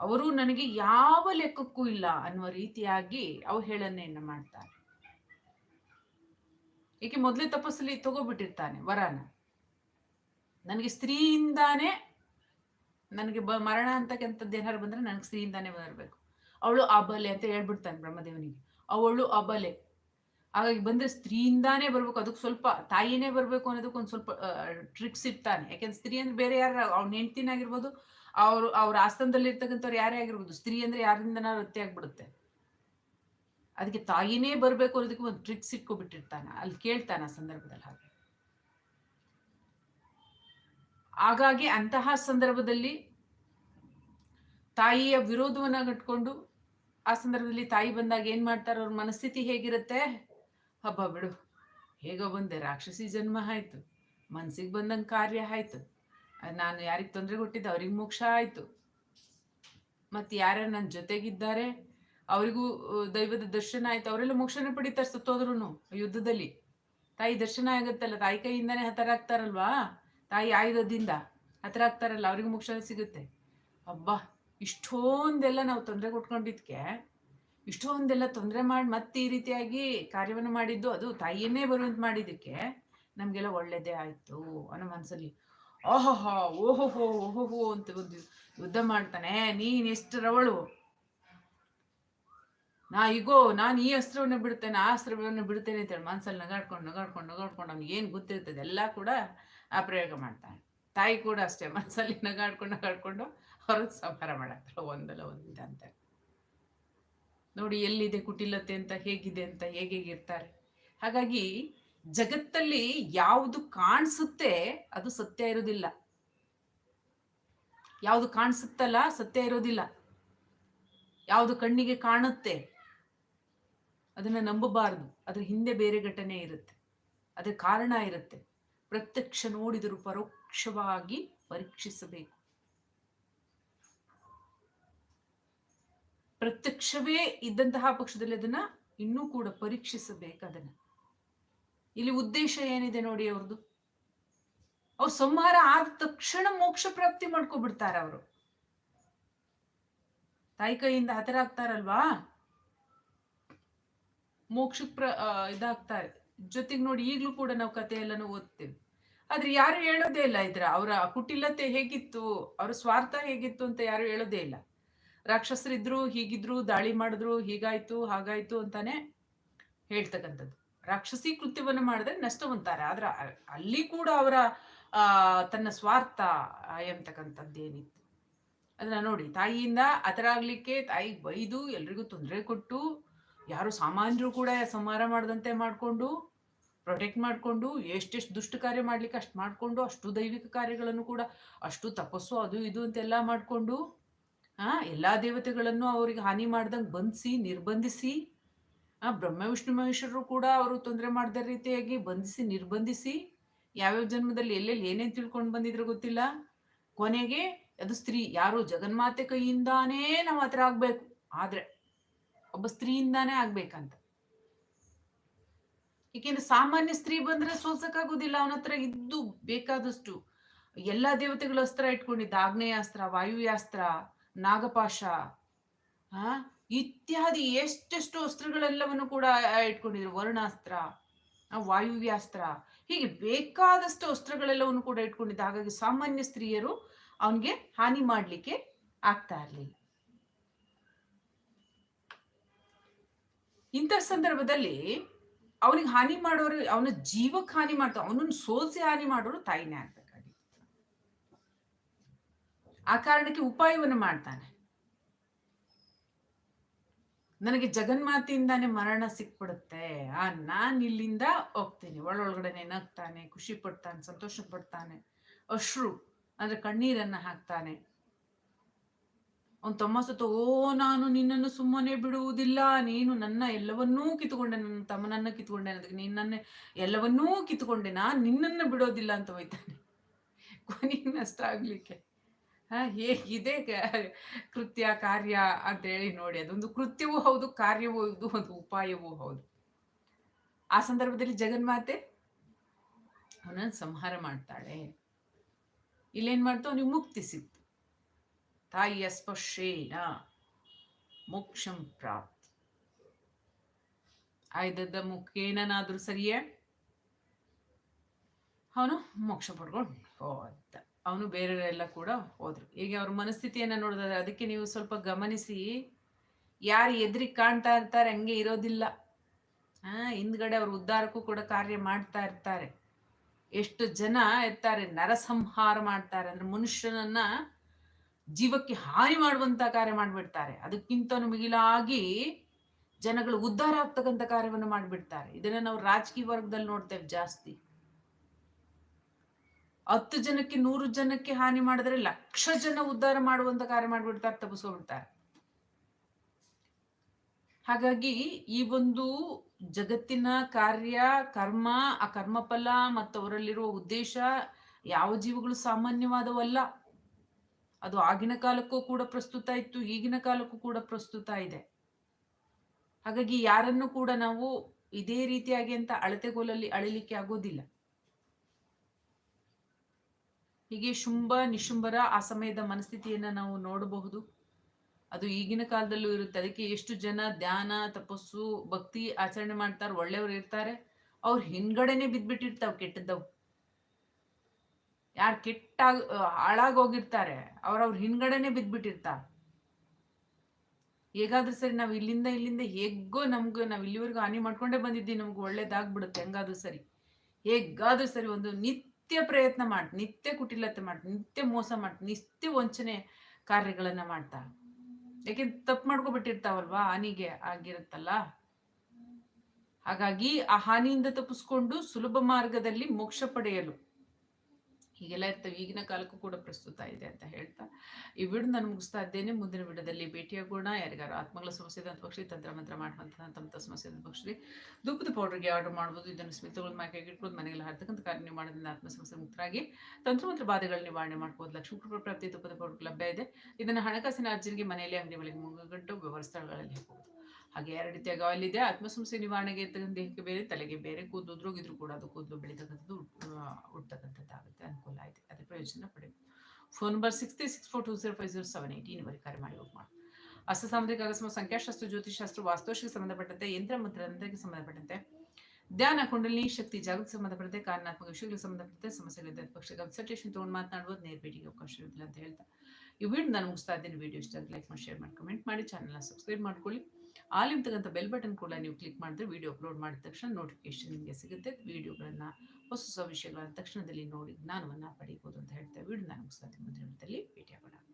S1: ಅವರು ನನಗೆ ಯಾವ ಲೆಕ್ಕಕ್ಕೂ ಇಲ್ಲ ಅನ್ನುವ ರೀತಿಯಾಗಿ ಅವಹೇಳನೆಯನ್ನು ಮಾಡ್ತಾರೆ. ಏಕೆ ಮೊದಲೇ ತಪಸ್ಸಲ್ಲಿ ತಗೋಬಿಟ್ಟಿರ್ತಾನೆ ವರನ. ನನಗೆ ಸ್ತ್ರೀಯಿಂದಾನೇ ನನಗೆ ಬ ಮರಣ ಅಂತಕ್ಕಂಥದ್ದು ಏನಾರು ಬಂದರೆ ನನಗೆ ಸ್ತ್ರೀಯಿಂದಾನೇ ಬರಬೇಕು. ಅವಳು ಅಬಲೆ ಅಂತ ಹೇಳ್ಬಿಡ್ತಾನೆ ಬ್ರಹ್ಮದೇವನಿಗೆ. ಅವಳು ಅಬಲೆ. ಹಾಗಾಗಿ ಬಂದರೆ ಸ್ತ್ರೀಯಿಂದಾನೇ ಬರಬೇಕು, ಅದಕ್ಕೆ ಸ್ವಲ್ಪ ತಾಯಿನೇ ಬರಬೇಕು ಅನ್ನೋದಕ್ಕೆ ಒಂದು ಸ್ವಲ್ಪ ಟ್ರಿಕ್ಸ್ ಇರ್ತಾನೆ ಯಾಕೆಂದ್ರೆ ಸ್ತ್ರೀ ಅಂದ್ರೆ ಬೇರೆ ಯಾರು, ಅವ್ನ ಹೆಂಡ್ತಿನಾಗಿರ್ಬೋದು ಅವರು, ಅವ್ರ ಆಸ್ಥಾನದಲ್ಲಿ ಇರ್ತಕ್ಕಂಥವ್ರು ಯಾರೇ ಆಗಿರ್ಬೋದು, ಸ್ತ್ರೀ ಅಂದ್ರೆ ಯಾರಿಂದ ವೃತ್ತಿ ಆಗ್ಬಿಡುತ್ತೆ. ಅದಕ್ಕೆ ತಾಯಿನೇ ಬರಬೇಕು ಅನ್ನೋದಕ್ಕೆ ಒಂದು ಟ್ರಿಕ್ಸ್ ಇಟ್ಕೊಬಿಟ್ಟಿರ್ತಾನೆ. ಅಲ್ಲಿ ಕೇಳ್ತಾನೆ ಸಂದರ್ಭದಲ್ಲಿ ಹಾಗೆ. ಹಾಗಾಗಿ ಅಂತಹ ಸಂದರ್ಭದಲ್ಲಿ ತಾಯಿಯ ವಿರೋಧವನ್ನ ಕಟ್ಕೊಂಡು ಆ ಸಂದರ್ಭದಲ್ಲಿ ತಾಯಿ ಬಂದಾಗ ಏನು ಮಾಡ್ತಾರೆ? ಅವ್ರ ಮನಸ್ಥಿತಿ ಹೇಗಿರುತ್ತೆ? ಹಬ್ಬ ಬಿಡು. ಹೇಗೋ ಬಂದೆ. ರಾಕ್ಷಸಿ ಜನ್ಮ ಆಯ್ತು. ಮನ್ಸಿಗೆ ಬಂದಂಗೆ ಕಾರ್ಯ ಆಯ್ತು. ನಾನು ಯಾರಿಗೆ ತೊಂದರೆ ಕೊಟ್ಟಿದ್ದೆ ಅವ್ರಿಗೆ ಮೋಕ್ಷ ಆಯ್ತು. ಮತ್ತೆ ಯಾರ್ಯಾರು ನನ್ನ ಜೊತೆಗಿದ್ದಾರೆ. ಅವರಿಗೂ ದೈವದ ದರ್ಶನ ಆಯ್ತು. ಅವರೆಲ್ಲ ಮೋಕ್ಷನ ಪಡಿತಾರೆ ಸತ್ತೋದ್ರು ಯುದ್ಧದಲ್ಲಿ. ತಾಯಿ ದರ್ಶನ ಆಗುತ್ತಲ್ಲ, ತಾಯಿ ಕೈಯಿಂದಾನೇ ಹತರಾಗ್ತಾರಲ್ವಾ? ತಾಯಿ ಆಯುಧದಿಂದ ಹತ್ರ ಆಗ್ತಾರಲ್ಲ ಅವ್ರಿಗೆ ಮೋಕ್ಷ ಸಿಗುತ್ತೆ. ಅಬ್ಬಾ, ಇಷ್ಟೊಂದೆಲ್ಲ ನಾವು ತೊಂದರೆ ಕೊಟ್ಕೊಂಡಿದ್ಕೆ, ಇಷ್ಟೊಂದೆಲ್ಲ ತೊಂದರೆ ಮಾಡಿ ಮತ್ತೆ ಈ ರೀತಿಯಾಗಿ ಕಾರ್ಯವನ್ನು ಮಾಡಿದ್ದು, ಅದು ತಾಯಿಯನ್ನೇ ಬರುವಂತ ಮಾಡಿದ್ದಕ್ಕೆ ನಮಗೆಲ್ಲ ಒಳ್ಳೇದೇ ಆಯ್ತು ಅನ್ನೋ ಮನಸ್ಸಲ್ಲಿ ಓಹೋಹೋ ಓಹೋಹೋ ಓಹೋಹೋ ಅಂತ ಒಂದು ಯುದ್ಧ ಮಾಡ್ತಾನೆ. ನೀನ್ ಎಷ್ಟರವಳು ನಾ ಈಗೋ ನಾನು ಈ ಅಸ್ತ್ರವನ್ನು ಬಿಡ್ತೇನೆ, ಆ ಅಸ್ತ್ರವನ್ನು ಬಿಡ್ತೇನೆ ಅಂತೇಳಿ ಮನಸ್ಸಲ್ಲಿ ನಗಾಡ್ಕೊಂಡು ನಗಾಡ್ಕೊಂಡು ನಗಾಡ್ಕೊಂಡು ಅವ್ನಿಗೆ ಏನು ಗೊತ್ತಿರ್ತದೆ ಎಲ್ಲ ಕೂಡ ಆ ಪ್ರಯೋಗ ಮಾಡ್ತಾನೆ ತಾಯಿ ಕೂಡ ಅಷ್ಟೇ ಮನಸ್ಸಲ್ಲಿ ನಗಾಡ್ಕೊಂಡು ನಗಾಡ್ಕೊಂಡು ಅವ್ರಿಗೆ ಸಂಹಾರ ಮಾಡಾಕ್ತಾರೆ ಒಂದಲ್ಲ ಒಂದಿದೆ ಅಂತ. ನೋಡಿ ಎಲ್ಲಿದೆ ಕುಟಿಲತೆ ಅಂತ, ಹೇಗಿದೆ ಅಂತ ಹೇಗೆ ಇರ್ತಾರೆ. ಹಾಗಾಗಿ ಜಗತ್ತಲ್ಲಿ ಯಾವುದು ಕಾಣಿಸುತ್ತೆ ಅದು ಸತ್ಯ ಇರೋದಿಲ್ಲ. ಯಾವುದು ಕಾಣಿಸುತ್ತಲ್ಲ ಸತ್ಯ ಇರೋದಿಲ್ಲ. ಯಾವುದು ಕಣ್ಣಿಗೆ ಕಾಣುತ್ತೆ ಅದನ್ನ ನಂಬಬಾರದು. ಅದ್ರ ಹಿಂದೆ ಬೇರೆ ಘಟನೆ ಇರುತ್ತೆ. ಅದಕ್ಕೆ ಕಾರಣ ಇರುತ್ತೆ. ಪ್ರತ್ಯಕ್ಷ ನೋಡಿದರೂ ಪರೋಕ್ಷವಾಗಿ ಪರೀಕ್ಷಿಸಬೇಕು. ಪ್ರತ್ಯಕ್ಷವೇ ಇದ್ದಂತಹ ಪಕ್ಷದಲ್ಲಿ ಅದನ್ನ ಇನ್ನೂ ಕೂಡ ಪರೀಕ್ಷಿಸಬೇಕು ಅದನ್ನ. ಇಲ್ಲಿ ಉದ್ದೇಶ ಏನಿದೆ ನೋಡಿ ಅವ್ರದ್ದು ಅವ್ರು ಸಂಹಾರ ಆದ ತಕ್ಷಣ ಮೋಕ್ಷ ಪ್ರಾಪ್ತಿ ಮಾಡ್ಕೊಬಿಡ್ತಾರೆ ಅವರು. ತಾಯಿ ಕೈಯಿಂದ ಹತರಾಗ್ತಾರಲ್ವಾ? ಮೋಕ್ಷಕ್ಕೆ ಪ್ರ ಇದಾಗ್ತಾರೆ ಜೊತೆಗೆ ನೋಡಿ ಈಗಲೂ ಕೂಡ ನಾವು ಕತೆ ಎಲ್ಲಾನು ಓದ್ತೇವೆ. ಆದ್ರೆ ಯಾರು ಹೇಳೋದೇ ಇಲ್ಲ ಇದ್ರ, ಅವರ ಕುಟಿಲತೆ ಹೇಗಿತ್ತು, ಅವರ ಸ್ವಾರ್ಥ ಹೇಗಿತ್ತು ಅಂತ ಯಾರು ಹೇಳೋದೇ ಇಲ್ಲ. ರಾಕ್ಷಸರಿದ್ರು, ಹೀಗಿದ್ರು, ದಾಳಿ ಮಾಡಿದ್ರು, ಹೀಗಾಯ್ತು, ಹಾಗಾಯ್ತು ಅಂತಾನೆ ಹೇಳ್ತಕ್ಕಂಥದ್ದು. ರಾಕ್ಷಸಿ ಕೃತ್ಯವನ್ನು ಮಾಡಿದ್ರೆ ನಷ್ಟವಂತಾರೆ ಆದ್ರೆ ಅಲ್ಲಿ ಕೂಡ ಅವರ ತನ್ನ ಸ್ವಾರ್ಥ ಎಂಬತಕ್ಕಂಥದ್ದೇನಿತ್ತು. ಅದನ್ನ ನೋಡಿ, ತಾಯಿಯಿಂದ ಅದರಾಗ್ಲಿಕ್ಕೆ ತಾಯಿ ಬೈದು ಎಲ್ರಿಗೂ ತೊಂದರೆ ಕೊಟ್ಟು ಯಾರು ಸಾಮಾನ್ಯರು ಕೂಡ ಸಂಹಾರ ಮಾಡದಂತೆ ಮಾಡಿಕೊಂಡು ಪ್ರೊಟೆಕ್ಟ್ ಮಾಡಿಕೊಂಡು, ಎಷ್ಟೆಷ್ಟು ದುಷ್ಟ ಕಾರ್ಯ ಮಾಡ್ಲಿಕ್ಕೆ ಅಷ್ಟು ಮಾಡಿಕೊಂಡು, ಅಷ್ಟು ದೈವಿಕ ಕಾರ್ಯಗಳನ್ನು ಕೂಡ, ಅಷ್ಟು ತಪಸ್ಸು ಅದು ಇದು ಅಂತೆಲ್ಲ ಮಾಡಿಕೊಂಡು, ಆ, ಎಲ್ಲಾ ದೇವತೆಗಳನ್ನು ಅವರಿಗೆ ಹಾನಿ ಮಾಡ್ದಂಗೆ ಬಂಧಿಸಿ, ನಿರ್ಬಂಧಿಸಿ, ಆ, ಬ್ರಹ್ಮ, ವಿಷ್ಣು, ಮಹೇಶ್ವರರು ಕೂಡ ಅವರು ತೊಂದರೆ ಮಾಡಿದ ರೀತಿಯಾಗಿ ಬಂಧಿಸಿ, ನಿರ್ಬಂಧಿಸಿ, ಯಾವ್ಯಾವ ಜನ್ಮದಲ್ಲಿ ಎಲ್ಲೆಲ್ಲಿ ಏನೇನು ತಿಳ್ಕೊಂಡು ಬಂದಿದ್ರು ಗೊತ್ತಿಲ್ಲ. ಕೊನೆಗೆ ಅದು ಸ್ತ್ರೀ, ಯಾರು ಜಗನ್ಮಾತೆ ಕೈಯಿಂದಾನೇ ನಾವು ಹತ್ರ ಆಗ್ಬೇಕು. ಆದ್ರೆ ಒಬ್ಬ ಸ್ತ್ರೀಯಿಂದಾನೇ ಆಗ್ಬೇಕಂತ. ಏಕೆಂದ್ರೆ ಸಾಮಾನ್ಯ ಸ್ತ್ರೀ ಬಂದ್ರೆ ಸೋಲ್ಸಕ್ಕಾಗೋದಿಲ್ಲ ಅವನ ಹತ್ರ ಇದ್ದು ಬೇಕಾದಷ್ಟು. ಎಲ್ಲಾ ದೇವತೆಗಳು ಅಸ್ತ್ರ ಇಟ್ಕೊಂಡಿದ್ದ, ಆಗ್ನೇಯಾಸ್ತ್ರ, ವಾಯುವ್ಯಾಸ್ತ್ರ, ನಾಗಪಾಶ, ಆ, ಇತ್ಯಾದಿ ಎಷ್ಟೆಷ್ಟು ಅಸ್ತ್ರಗಳೆಲ್ಲವನ್ನು ಕೂಡ ಇಟ್ಕೊಂಡಿದ್ರು. ವರ್ಣಾಸ್ತ್ರ ವಾಯುವ್ಯಾಸ್ತ್ರ. ಹೀಗೆ ಬೇಕಾದಷ್ಟು ಅಸ್ತ್ರಗಳೆಲ್ಲವನ್ನು ಕೂಡ ಇಟ್ಕೊಂಡಿದ್ದ. ಹಾಗಾಗಿ ಸಾಮಾನ್ಯ ಸ್ತ್ರೀಯರು ಅವನಿಗೆ ಹಾನಿ ಮಾಡ್ಲಿಕ್ಕೆ ಆಗ್ತಾ ಇರ್ಲಿಲ್ಲ. ಇಂಥ ಸಂದರ್ಭದಲ್ಲಿ ಅವನಿಗೆ ಹಾನಿ ಮಾಡೋರು, ಅವನ ಜೀವಕ್ಕೆ ಹಾನಿ ಮಾಡ್ತಾವ, ಅವನನ್ನು ಸೋಲ್ಸಿ ಹಾನಿ ಮಾಡೋರು ತಾಯಿನೇ ಆಗ್ಬೇಕಾಗಿತ್ತು. ಆ ಕಾರಣಕ್ಕೆ ಉಪಾಯವನ್ನು ಮಾಡ್ತಾನೆ. ನನಗೆ ಜಗನ್ಮಾತೆಯಿಂದಾನೆ ಮರಣ ಸಿಕ್ಬಿಡುತ್ತೆ, ಆ ನಾನು ಇಲ್ಲಿಂದ ಹೋಗ್ತೀನಿ. ಒಳೊಳಗಡೆ ನಗ್ತಾನೆ ಖುಷಿ ಪಡ್ತಾನೆ, ಸಂತೋಷ ಪಡ್ತಾನೆ. ಅಶ್ರು ಅಂದ್ರೆ ಕಣ್ಣೀರನ್ನ ಹಾಕ್ತಾನೆ. ಅವನ್ ತಮ್ಮ ಸತ್ತು ಓ ನಾನು ನಿನ್ನನ್ನು ಸುಮ್ಮನೆ ಬಿಡುವುದಿಲ್ಲ. ನೀನು ನನ್ನ ಎಲ್ಲವನ್ನೂ ಕಿತ್ಕೊಂಡೆ ನನ್ನ ತಮ್ಮನನ್ನ ಕಿತ್ಕೊಂಡೆ ಅನ್ನೋದಕ್ಕೆ ನೀನ್ ನನ್ನ ಎಲ್ಲವನ್ನೂ ಕಿತ್ಕೊಂಡೆ ನಾನು ನಿನ್ನನ್ನು ಬಿಡೋದಿಲ್ಲ ಅಂತ ಹೋಯ್ತಾನೆ. ಕೊನೆಗೆ ನಷ್ಟ ಆಗ್ಲಿಕ್ಕೆ. ಹ, ಹೇಗಿದೆ ಕೃತ್ಯ, ಕಾರ್ಯ ಅಂತ ಹೇಳಿ ನೋಡಿ. ಅದೊಂದು ಕೃತ್ಯವೂ ಹೌದು, ಕಾರ್ಯವೂ ಹೌದು, ಒಂದು ಉಪಾಯವೂ ಹೌದು. ಆ ಸಂದರ್ಭದಲ್ಲಿ ಜಗನ್ಮಾತೆ ಅವನನ್ನು ಸಂಹಾರ ಮಾಡ್ತಾಳೆ. ಇಲ್ಲೇನ್ ಮಾಡ್ತು? ಅವನಿಗೆ ಮುಕ್ತಿ ಸಿಕ್ತು. ತಾಯಿಯ ಸ್ಪರ್ಶೇನ ಮೋಕ್ಷಂ ಪ್ರಾಪ್ತಿ. ಆಯ್ದದ್ದ ಮುಖೇನಾದ್ರೂ ಸರಿಯೇ? ಅವನು ಮೋಕ್ಷ ಪಡ್ಕೊಂಡು ಹೋದ ಅವನು ಬೇರೆಯವರೆಲ್ಲ ಕೂಡ ಹೋದ್ರು. ಹೀಗೆ ಅವ್ರ ಮನಸ್ಥಿತಿಯನ್ನ ನೋಡಿದ್ರೆ ಅದಕ್ಕೆ ನೀವು ಸ್ವಲ್ಪ ಗಮನಿಸಿ. ಯಾರು ಎದ್ರಿ ಕಾಣ್ತಾ ಇರ್ತಾರೆ, ಹಂಗೆ ಇರೋದಿಲ್ಲ. ಆ, ಹಿಂದ್ಗಡೆ ಅವ್ರ ಉದ್ಧಾರಕ್ಕೂ ಕೂಡ ಕಾರ್ಯ ಮಾಡ್ತಾ ಇರ್ತಾರೆ. ಎಷ್ಟು ಜನ ಇರ್ತಾರೆ ನರಸಂಹಾರ ಮಾಡ್ತಾರೆ. ಅಂದ್ರೆ ಮನುಷ್ಯನನ್ನ ಜೀವಕ್ಕೆ ಹಾನಿ ಮಾಡುವಂತ ಕಾರ್ಯ ಮಾಡಿಬಿಡ್ತಾರೆ. ಅದಕ್ಕಿಂತ ಮಿಗಿಲಾಗಿ ಜನಗಳು ಉದ್ಧಾರ ಆಗ್ತಕ್ಕಂಥ ಕಾರ್ಯವನ್ನು ಮಾಡಿಬಿಡ್ತಾರೆ. ಇದನ್ನ ನಾವು ರಾಜಕೀಯ ವರ್ಗದಲ್ಲಿ ನೋಡ್ತೇವೆ ಜಾಸ್ತಿ. ಹತ್ತು ಜನಕ್ಕೆ ನೂರು ಜನಕ್ಕೆ ಹಾನಿ ಮಾಡಿದ್ರೆ ಲಕ್ಷ ಜನ ಉದ್ಧಾರ ಮಾಡುವಂತ ಕಾರ್ಯ ಮಾಡಿಬಿಡ್ತಾರೆ, ತಪ್ಪಿಸ್ಕೊಬಿಡ್ತಾರೆ. ಹಾಗಾಗಿ ಈ ಒಂದು ಜಗತ್ತಿನ ಕಾರ್ಯ, ಕರ್ಮ ಆ ಕರ್ಮಫಲ ಮತ್ತು ಅವರಲ್ಲಿರುವ ಉದ್ದೇಶ ಯಾವ ಜೀವಗಳು ಸಾಮಾನ್ಯವಾದವಲ್ಲ. ಅದು ಆಗಿನ ಕಾಲಕ್ಕೂ ಕೂಡ ಪ್ರಸ್ತುತ ಇತ್ತು, ಈಗಿನ ಕಾಲಕ್ಕೂ ಕೂಡ ಪ್ರಸ್ತುತ ಇದೆ. ಹಾಗಾಗಿ ಯಾರನ್ನು ಕೂಡ ನಾವು ಇದೇ ರೀತಿಯಾಗಿ ಅಂತ ಅಳತೆಗೋಲಲ್ಲಿ ಅಳಿಲಿಕ್ಕೆ ಆಗೋದಿಲ್ಲ. ಹೀಗೆ ಶುಂಭ, ನಿಶುಂಭರ ಆ ಸಮಯದ ಮನಸ್ಥಿತಿಯನ್ನ ನಾವು ನೋಡಬಹುದು. ಅದು ಈಗಿನ ಕಾಲದಲ್ಲೂ ಇರುತ್ತೆ. ಅದಕ್ಕೆ ಎಷ್ಟು ಜನ ಧ್ಯಾನ, ತಪಸ್ಸು, ಭಕ್ತಿ ಆಚರಣೆ ಮಾಡ್ತಾರೆ, ಒಳ್ಳೆಯವರು ಇರ್ತಾರೆ. ಅವ್ರು ಹಿಂದ್ಗಡೆನೆ ಬಿದ್ದ್ಬಿಟ್ಟಿರ್ತಾವ್ ಕೆಟ್ಟದ್ದವು. ಯಾರು ಕೆಟ್ಟಾಗ ಹಾಳಾಗೋಗಿರ್ತಾರೆ, ಅವ್ರವ್ರ ಹಿಂದ್ಗಡೆನೆ ಬಿದ್ದ್ಬಿಟ್ಟಿರ್ತಾರೆ ಹೇಗಾದ್ರೂ ಸರಿ ನಾವು ಇಲ್ಲಿಂದ ಇಲ್ಲಿಂದ ಹೇಗೋ ನಮ್ಗೆ, ನಾವು ಇಲ್ಲಿವರೆಗೂ ಹಾನಿ ಮಾಡ್ಕೊಂಡೇ ಬಂದಿದ್ದೀವಿ, ನಮ್ಗೆ ಒಳ್ಳೇದಾಗ್ಬಿಡುತ್ತೆ ಹೆಂಗಾದ್ರೂ ಸರಿ. ಹೇಗಾದ್ರೂ ಸರಿ ಒಂದು ನಿತ್ಯ ಪ್ರಯತ್ನ ಮಾಡಿ, ನಿತ್ಯ ಕುಟಿಲತೆ ಮಾಡಿ, ನಿತ್ಯ ಮೋಸ ಮಾಡಿ, ನಿತ್ಯ ವಂಚನೆ ಕಾರ್ಯಗಳನ್ನ ಮಾಡ್ತಾ. ಯಾಕೆ ತಪ್ಪು ಮಾಡ್ಕೊಬಿಟ್ಟಿರ್ತಾವಲ್ವಾ, ಹಾನಿಗೆ ಆಗಿರುತ್ತಲ್ಲ. ಹಾಗಾಗಿ ಆ ಹಾನಿಯಿಂದ ತಪ್ಪಿಸ್ಕೊಂಡು ಸುಲಭ ಮಾರ್ಗದಲ್ಲಿ ಮೋಕ್ಷ ಪಡೆಯಲು. ಹೀಗೆಲ್ಲ ಇರ್ತವೆ. ಈಗಿನ ಕಾಲಕ್ಕೂ ಕೂಡ ಪ್ರಸ್ತುತ ಇದೆ ಅಂತ ಹೇಳ್ತಾ. ಈ ವಿಡಿಯೋ ನಾನು ಮುಗಿಸ್ತಾ ಇದ್ದೇನೆ. ಮುಂದಿನ ವಿಡಿಯೋದಲ್ಲಿ ಭೇಟಿಯಾಗೋಣ ಯಾರಿಗಾರು ಆತ್ಮಗಳ ಸಮಸ್ಯೆ ಅಂತ ಪಕ್ಷಿ ತಂತ್ರ ಮಂತ್ರ ಮಾಡುವಂತಹ ತಮ್ಮ ಸಮಸ್ಯೆ ಅಂತ ಪಕ್ಷಿ ಧೂಪದ ಪೌಡರ್ಗೆ ಆರ್ಡರ್ ಮಾಡ್ಬೋದು. ಇದನ್ನು ಸ್ಮಿತಗಳು ಮಾಕೆ ಇಟ್ಬೋದು ಮನೆಗೆಲ್ಲ ಹರ್ತಕ್ಕಂಥ ಕಾರ್ಯ ನೀವು ಮಾಡೋದ್ರಿಂದ ಆತ್ಮ ಸಮಸ್ಯೆ ಮುಕ್ತರಾಗಿ ತಂತ್ರಮಂತ್ರ ಬಾಧೆಗಳ ನಿವಾರಣೆ ಮಾಡ್ಬೋದು. ಲಕ್ಷ್ಮೀ ಪ್ರಾಪ್ತಿ ಧೂಪದ ಪೌಡರ್ ಲಭ್ಯ ಇದೆ. ಇದನ್ನು ಹಣಕಾಸಿನ ಅರ್ಜಿಗೆ ಮನೆಯಲ್ಲಿ ಅಂಗಡಿಗಳಿಗೆ ಬಳಿಗೆ ಮುಗಿಗಂಟು ವ್ಯವಹಾರ ಸ್ಥಳಗಳಲ್ಲಿ ಹಾಕಬಹುದು ಹಾಗೆ ಎರಡು ರೀತಿಯಾಗಿ ಆಯಿಲ್ ಇದೆ. ಆತ್ಮ ಸಮಸ್ಯೆ ನಿವಾರಣೆಗೆ ಇರ್ತಕ್ಕಂಥ ದೇಹಕ್ಕೆ ಬೇರೆ, ತಲೆಗೆ ಬೇರೆ, ಕೂದಲು ಉದ್ರೋಗಿದ್ರು ಕೂಡ ಅದು ಕೂದಲು ಬೆಳೀತಕ್ಕಂಥದ್ದು ಉಡ್ತಕ್ಕಂಥದ್ದಾಗುತ್ತೆ. ಅನುಕೂಲ ಆಯ್ತು. ಅದೇ ಪ್ರಯೋಜನ ಪಡೆಯುತ್ತೆ phone number six three six four two zero five zero seven ಏಯ್ಟೀನ್ವರೆಗೆ ಕರೆ ಮಾಡಿ ಹೋಗಿ ಮಾಡಿ. ಸಂಖ್ಯಾಶಾಸ್ತ್ರ ಜ್ಯೋತಿಷಾಸ್ತ್ರ ಸಂಬಂಧಪಟ್ಟಂತೆ ಯಂತ್ರ ಮಂತ್ರಕ್ಕೆ ಸಂಬಂಧಪಟ್ಟಂತೆ ಧ್ಯಾನ ಕುಂಡಲಿ ಶಕ್ತಿ, ಜಾಗೃತಿ ಸಂಬಂಧಪಟ್ಟಂತೆ ಕಾರಣಾತ್ಮಕ ವಿಷಯಗಳಿಗೆ ಸಂಬಂಧಪಟ್ಟಂತೆ ಸಮಸ್ಯೆಗಳಿದ್ದ ಪಕ್ಷ ಕನ್ಸಲ್ಟೇಷನ್ ತೊಗೊಂಡು ಮಾತನಾಡ್ಬೋದು ನೇರ ಭೇಟಿಗೆ ಅವಕಾಶ ಇರುತ್ತಿಲ್ಲ ಅಂತ ಹೇಳ್ತಾ. ಈ ವಿಡಿಯೋ ನಾನು ಮುಗಿಸ್ತಾ ಇದ್ದೀನಿ. ವಿಡಿಯೋ ಇಷ್ಟ ಲೈಕ್ ಮಾಡಿ ಶೇರ್ ಮಾಡಿ ಕಮೆಂಟ್ ಮಾಡಿ. ಚಾನಲ್ನ ಸಬ್ಸ್ಕ್ರೈಬ್ ಮಾಡ್ಕೊಳ್ಳಿ. ತಗಂತ ಬೆಲ್ ಬಟನ್ ಕೂಡ ನೀವು ಕ್ಲಿಕ್ ಮಾಡಿದ್ರೆ ವಿಡಿಯೋ ಅಪ್ಲೋಡ್ ಮಾಡಿದ ತಕ್ಷಣ ನೋಟಿಫಿಕೇಶನ್ ನಿಮಗೆ ಸಿಗುತ್ತೆ. ವಿಡಿಯೋಗಳನ್ನು, ಹೊಸ ಹೊಸ ವಿಷಯಗಳನ್ನು ತಕ್ಷಣದಲ್ಲಿ ನೋಡಿ ಜ್ಞಾನವನ್ನು ಪಡೆಯಬಹುದು ಅಂತ ಹೇಳ್ತಾ ವಿಡಿಯೋ ನಾನು ಮುಗಿಸ್ತಾ ಮುಂದಿನ ಭೇಟಿಯಾಗೋಣ.